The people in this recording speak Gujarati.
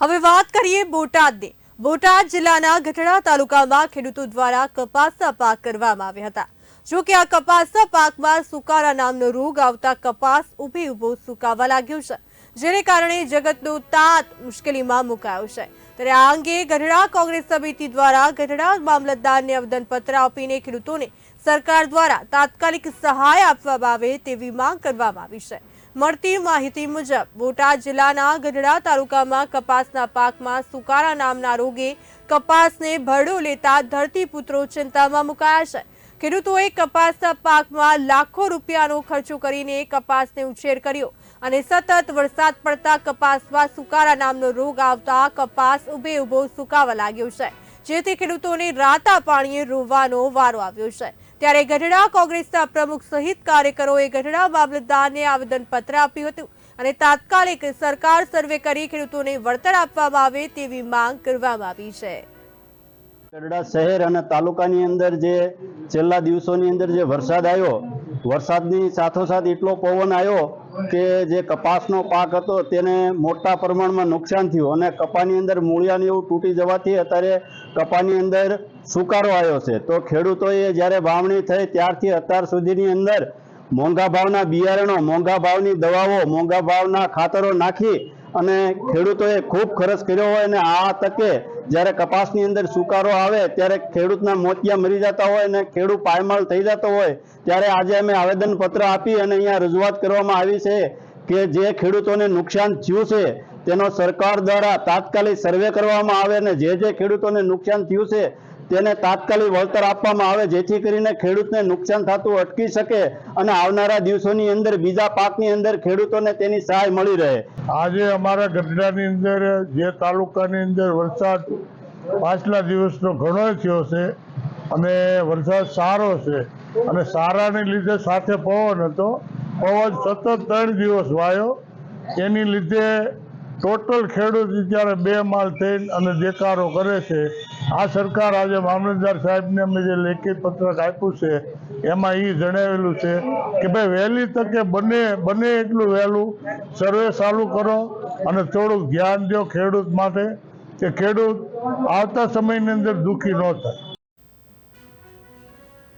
હવે વાત કરીએ બોટાદની. બોટાદ જિલ્લાના ગઢડા તાલુકામાં ખેડૂતો દ્વારા કપાસના પાક કરવામાં આવ્યા હતા. જો કે આ કપાસના પાકમાં સુકારા નામનો રોગ આવતા કપાસ ઊભી ઊભો સુકાવા લાગ્યો છે, જેને કારણે જગતનો તાત મુશ્કેલીમાં મુકાયો છે. ત્યારે આ અંગે ગઢડા કોંગ્રેસ સમિતિ દ્વારા ગઢડા મામલતદારને આવેદનપત્ર આપીને ખેડૂતોને સરકાર દ્વારા તાત્કાલિક સહાય આપવામાં આવે તેવી માંગ કરવામાં આવી છે. મળતી માહિતી મુજબ, બોટાદ જિલ્લાના ગઢડા તાલુકામાં કપાસના પાકમાં સુકારા નામના રોગે કપાસને ભરડો લેતા ધરતીપુત્રો ચિંતામાં મુકાયા છે. ખેડૂતોએ કપાસના પાકમાં લાખો રૂપિયાનો ખર્ચો કરીને કપાસને ઉછેર કર્યો અને સતત વરસાદ પડતા કપાસમાં સુકારા નામનો રોગ આવતા કપાસ ઉભે ઊભો સુકાવા લાગ્યો છે, જેથી ખેડૂતોને રાતા પાણીએ રોવાનો વારો આવ્યો છે. ત્યારે ગઢડા કોંગ્રેસના પ્રમુખ સહિત કાર્યકરોએ ગઢડા મામલતદારને આવેદનપત્ર આપ્યું હતું અને તાત્કાલિક સરકાર સર્વે કરી ખેડૂતોને વળતર આપવામાં આવે તેવી માંગ કરવામાં આવી છે. ગઢડા શહેર અને તાલુકાની અંદર જે છેલ્લા દિવસોની અંદર જે વરસાદ આવ્યો, વરસાદની સાથોસાથ એટલો પવન આવ્યો કે જે કપાસનો પાક હતો તેને મોટા પ્રમાણમાં નુકસાન થયું અને કપાની અંદર મૂળિયાને એવું તૂટી જવાથી અત્યારે કપાની અંદર સુકારો આવ્યો છે. તો ખેડૂતોએ જ્યારે વાવણી થઈ ત્યારથી અત્યાર સુધીની અંદર મોંઘા ભાવના બિયારણો, મોંઘા ભાવની દવાઓ, મોંઘા ભાવના ખાતરો નાખી અને ખેડૂતોએ ખૂબ ખર્ચ કર્યો હોય અને આ તકે જ્યારે કપાસની અંદર સુકારો આવે ત્યારે ખેડૂતના મોતિયા મરી જતા હોય અને ખેડૂત પાયમાલ થઈ જતો હોય ત્યારે આજે અમે આવેદનપત્ર આપી અને અહીંયા રજૂઆત કરવામાં આવી છે કે જે ખેડૂતોને નુકસાન થયું છે તેનો સરકાર દ્વારા તાત્કાલિક સર્વે કરવામાં આવે અને જે જે ખેડૂતોને નુકસાન થયું છે, તેને તાત્કાલિક વળતર આપવામાં આવે, જેથી કરીને ખેડૂતને નુકસાન થતું અટકી શકે અને આવનારા દિવસોની અંદર બીજા પાકની અંદર ખેડૂતોને તેની સહાય મળી રહે. આજે અમારા ગઢડાની અંદર, જે તાલુકાની અંદર વરસાદ પાછલા દિવસનો ઘણો થયો છે, અને વરસાદ સારો છે, અને સારાને લીધે સાથે પવન હતો. પવન સતત ત્રણ દિવસ વાયો. એની લીધે ટોટલ ખેડૂત અત્યારે બે માલ થઈને અને દેકારો કરે છે. આ સરકાર આજે મામલતદાર સાહેબને અમે જે લેખિત પત્રક આપ્યું છે, એમાં એ જણાવેલું છે કે ભાઈ વહેલી તકે બને બને એટલું વહેલું, સર્વે ચાલુ કરો અને થોડુંક ધ્યાન દો ખેડૂત માટે, કે ખેડૂત આવતા સમયની અંદર દુઃખી ન થાય.